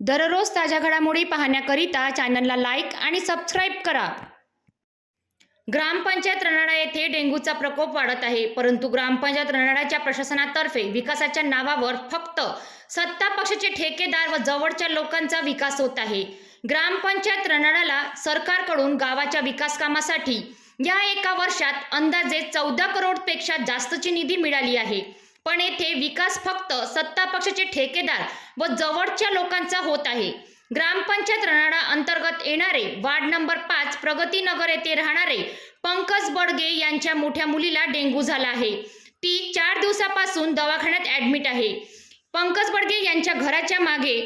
दररोज ताज्या घडामोडी पाहण्याकरिता चॅनलला लाईक आणि सबस्क्राईब करा. ग्रामपंचायत रनाडा येथे डेंग्यूचा प्रकोप वाढत आहे. परंतु ग्रामपंचायत रनाडाच्या प्रशासनातर्फे विकासाच्या नावावर फक्त सत्ता पक्षाचे ठेकेदार व जवळच्या लोकांचा विकास होत आहे. ग्रामपंचायत रनाडाला सरकारकडून गावाच्या विकास कामासाठी या एका वर्षात अंदाजे चौदा करोडपेक्षा जास्तची निधी मिळाली आहे. पण येथे विकास फक्त सत्ता पक्षाचे ठेकेदार व जवळच्या लोकांचा होत आहे. ग्रामपंचायत रणाडा अंतर्गत येणारे वार्ड नंबर पाच प्रगतीनगर येथे राहणारे पंकज बडगे यांच्या मोठ्या मुलीला डेंग्यू झाला आहे. ती चार दिवसापासून दवाखान्यात ऍडमिट आहे. पंकज बडगे यांच्या घराच्या मागे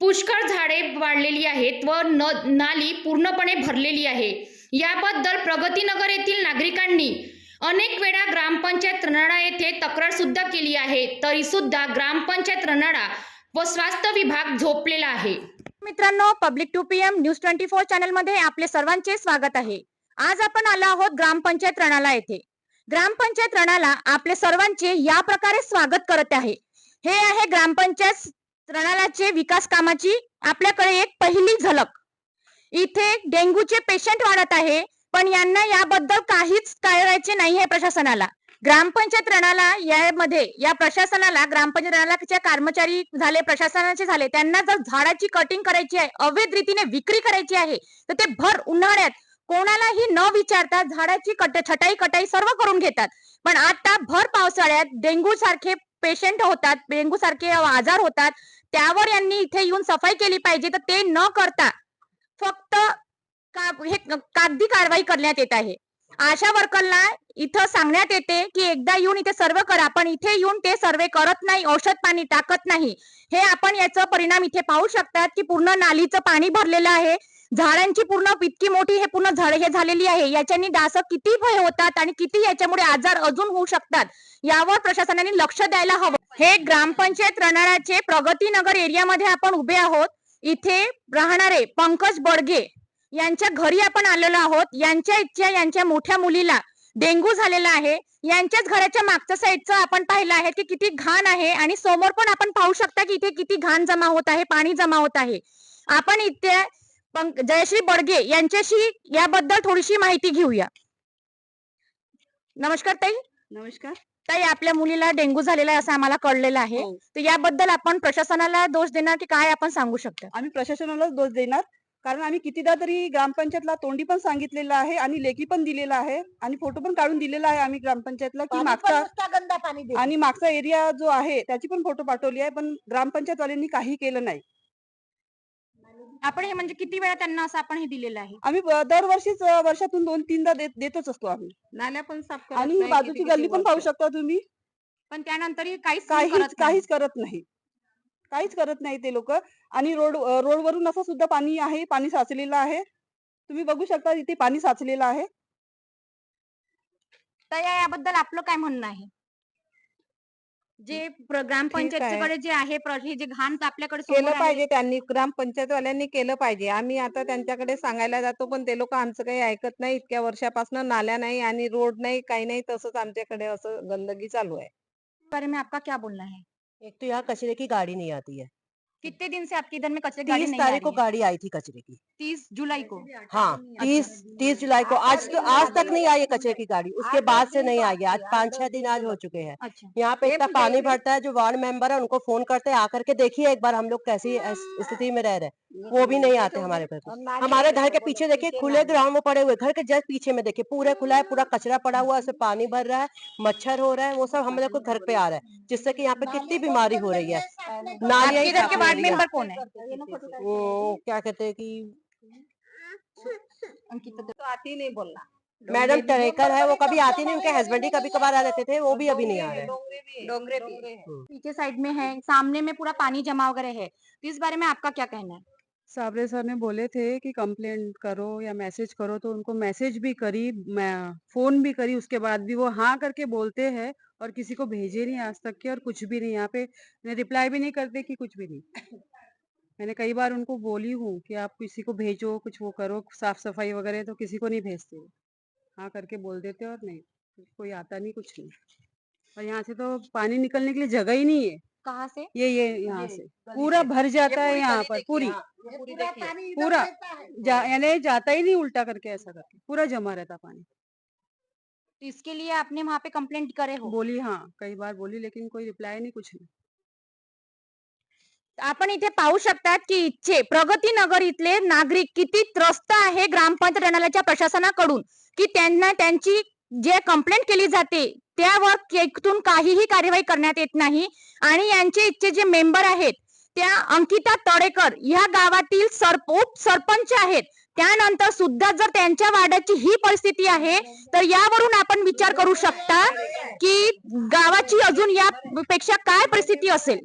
पुष्कळ झाडे वाढलेली आहेत व न नाली पूर्णपणे भरलेली आहे. याबद्दल प्रगतीनगर येथील नागरिकांनी अनेक वेळा ग्रामपंचायत रनाडा येथे तक्रार सुद्धा केली आहे. तरी सुद्धा ग्रामपंचायत रनाडा व स्वास्थ्य विभाग झोपलेला आहे. मित्रांनो public two P M news twenty four चॅनलमध्ये आपले सर्वांचे स्वागत आहे. आज आपण आलो आहोत ग्रामपंचायत रणाला येथे. ग्रामपंचायत रणाला आपले सर्वांचे या प्रकारे स्वागत करत आहे. हे आहे ग्रामपंचायत रणालाचे विकास कामाची आपल्याकडे एक पहिली झलक. इथे डेंग्यूचे पेशंट वाढत आहे. पण यांना याबद्दल काहीच करायचे नाही आहे प्रशासनाला. ग्रामपंचायत रणाला यामध्ये या प्रशासनाला ग्रामपंचायत रणाला कर्मचारी झाले प्रशासनाचे झाले त्यांना जर झाडाची कटिंग करायची आहे अवैध रीतीने विक्री करायची आहे तर ते भर उन्हाळ्यात कोणालाही न विचारता झाडाची कट छटाई कटाई सर्व करून घेतात. पण आता भर पावसाळ्यात डेंग्यू सारखे पेशंट होतात डेंग्यू सारखे आजार होतात त्यावर यांनी इथे येऊन सफाई केली पाहिजे तर ते न करता फक्त हे कागदी कारवाई करण्यात येत आहे. आशा वर्करला इथं सांगण्यात येते की एकदा येऊन इथे सर्व करा पण इथे येऊन ते सर्वे करत नाही औषध पाणी टाकत नाही. हे आपण याचा परिणाम इथे पाहू शकतात की पूर्ण नालीचं पाणी भरलेलं आहे. झाडांची पूर्ण इतकी मोठी हे पूर्ण झाड हे झालेली आहे. याच्यानी डास किती भय होतात आणि किती याच्यामुळे आजार अजून होऊ शकतात यावर प्रशासनाने लक्ष द्यायला हवं. हे ग्रामपंचायत रनाळाचे प्रगतीनगर एरियामध्ये आपण उभे आहोत. इथे राहणारे पंकज बडगे यांच्या घरी आपण आलेलो आहोत. यांच्या इच्छा यांच्या मोठ्या मुलीला डेंग्यू झालेला आहे. यांच्याच घराच्या मागच्या साईडचं आपण पाहिलं आहे की किती घाण आहे आणि समोर पण आपण पाहू शकता की इथे किती घाण जमा होत आहे पाणी जमा होत आहे. आपण इथे जयश्री बडगे यांच्याशी याबद्दल थोडीशी माहिती घेऊया. नमस्कार ताई. नमस्कार. ताई आपल्या मुलीला डेंग्यू झालेला आहे असं आम्हाला कळलेलं आहे. हो. तर याबद्दल आपण प्रशासनाला दोष देणार की काय आपण सांगू शकता? आम्ही प्रशासनालाच दोष देणार. कारण आम्ही कितीदा तरी ग्रामपंचायतला तोंडी पण सांगितलेलं आहे आणि लेखी पण दिलेला आहे आणि फोटो पण काढून दिलेला आहे आम्ही ग्रामपंचायतला की मागचा आणि मागचा एरिया जो आहे त्याची पण फोटो पाठवली आहे पण ग्रामपंचायत वाल्यांनी काही केलं नाही. आपण हे म्हणजे किती वेळा त्यांना असं आपण हे दिलेलं आहे? आम्ही ब- दरवर्षीच अं, वर्षातून दोन तीनदा देत देतच असतो आम्ही. नाल्या पण साफ आणि ही बाजूची गल्ली पण पाहू शकता तुम्ही. पण त्यानंतरही काहीच नाही काहीच करत नाही. काहीच करत नाही. काहीच करत नाही ते लोक. आणि रोड रोडवरून असं सुद्धा पाणी आहे पाणी साचलेलं आहे. तुम्ही बघू शकता इथे पाणी साचलेलं आहे. तर याबद्दल आपलं काय म्हणणं आहे? जे ग्रामपंचायतीकडे जे आहे हे जे घाण आपल्याकडे केलं पाहिजे त्यांनी. ग्रामपंचायत वाल्यांनी केलं पाहिजे. आम्ही आता त्यांच्याकडे सांगायला जातो पण ते लोक आमचं काही ऐकत नाही. इतक्या वर्षापासून नाल्या नाही आणि रोड नाही काही नाही तसंच आमच्याकडे असं गंदगी चालू आहे. बारे में आपका क्या बोलना है एक तो यहाँ कचरे की गाड़ी नहीं आती है। कितने दिन से आपके इधर में कचरे गाड़ी तीस तारीख को गाड़ी आई थी कचरे की। तीस जुलाई को? हाँ तीस तीस जुलाई को। आज तो आज तक नहीं आई है कचरे की गाड़ी। उसके बाद से नहीं आई है। आज पाँच छह दिन आज हो चुके हैं। अच्छा। यहाँ पे इतना पानी भरता है जो वार्ड मेंबर है उनको फ़ोन करते हैं आकर के देखिए एक बार हम लोग कैसी स्थिति में रह रहे हैं। वो भी नहीं आते हमारे घर हमारे घर के पीछे देखिए खुले ग्राउंड में पड़े हुए घर के जस्ट पीछे में देखिए पूरा खुला है पूरा कचरा पड़ा हुआ है उसमें पानी भर रहा है मच्छर हो रहा है वो सब हम लोग को घर पे आ रहा है जिससे कि यहाँ पे कितनी बीमारी हो रही है। नालियाँ ही। हो वार्ड मेंबर कौन है। वो क्या कहते हैं कि तो आती नहीं बोलना। मैडम टरेकर है वो कभी आती नहीं उनके हस्बैंड ही कभी कभार आ जाते थे वो भी अभी नहीं आ रहे डोंगरे पीछे साइड में है सामने में पूरा पानी जमा वगैरह है। तो इस बारे में आपका क्या कहना है? साबरे सर ने बोले थे कि कंप्लेंट करो या मैसेज करो तो उनको मैसेज भी करी, मैं फ़ोन भी करी, उसके बाद भी वो हाँ करके बोलते हैं और किसी को भेजे नहीं आज तक के और कुछ भी नहीं, यहाँ पे रिप्लाई भी नहीं करते कि कुछ भी नहीं। मैंने कई बार उनको बोली हूँ कि आप किसी को भेजो, कुछ वो करो साफ़ सफ़ाई वगैरह तो किसी को नहीं भेजते। हाँ करके बोल देते और नहीं, कोई आता नहीं, कुछ नहीं। और यहाँ से तो पानी निकलने के लिए जगह ही नहीं है। कहाँ से? ये ये यहाँ से। पूरा। भर जाता है पूरी यहाँ पर पूरी। पूरी जा, यानी जाता ही नहीं उल्टा करके ऐसा करके। पूरा जमा रहता पानी। तो इसके लिए आपने वहाँ पे कंप्लेंट करे हो? बोली हाँ कई बार बोली लेकिन कोई रिप्लाई नहीं कुछ नहीं। आपण इथे पाहू शकतात की इथचे प्रगतीनगर इथले नागरिक किती त्रस्त आहे ग्रामपंचायत प्रशासनाकडून की त्यांना त्यांची जे कंप्लेंट केली जाते त्यावर केतून काहीही कार्यवाही करण्यात येत नाही. आणि यांचे इथचे जे मेंबर आहेत त्या अंकिता तडेकर ह्या गावातील सरप उप सरपंच आहेत. त्यानंतर सुद्धा जर त्यांच्या वाड्याची ही परिस्थिती आहे तर यावरून आपण विचार करू शकता की गावाची अजून यापेक्षा काय परिस्थिती असेल?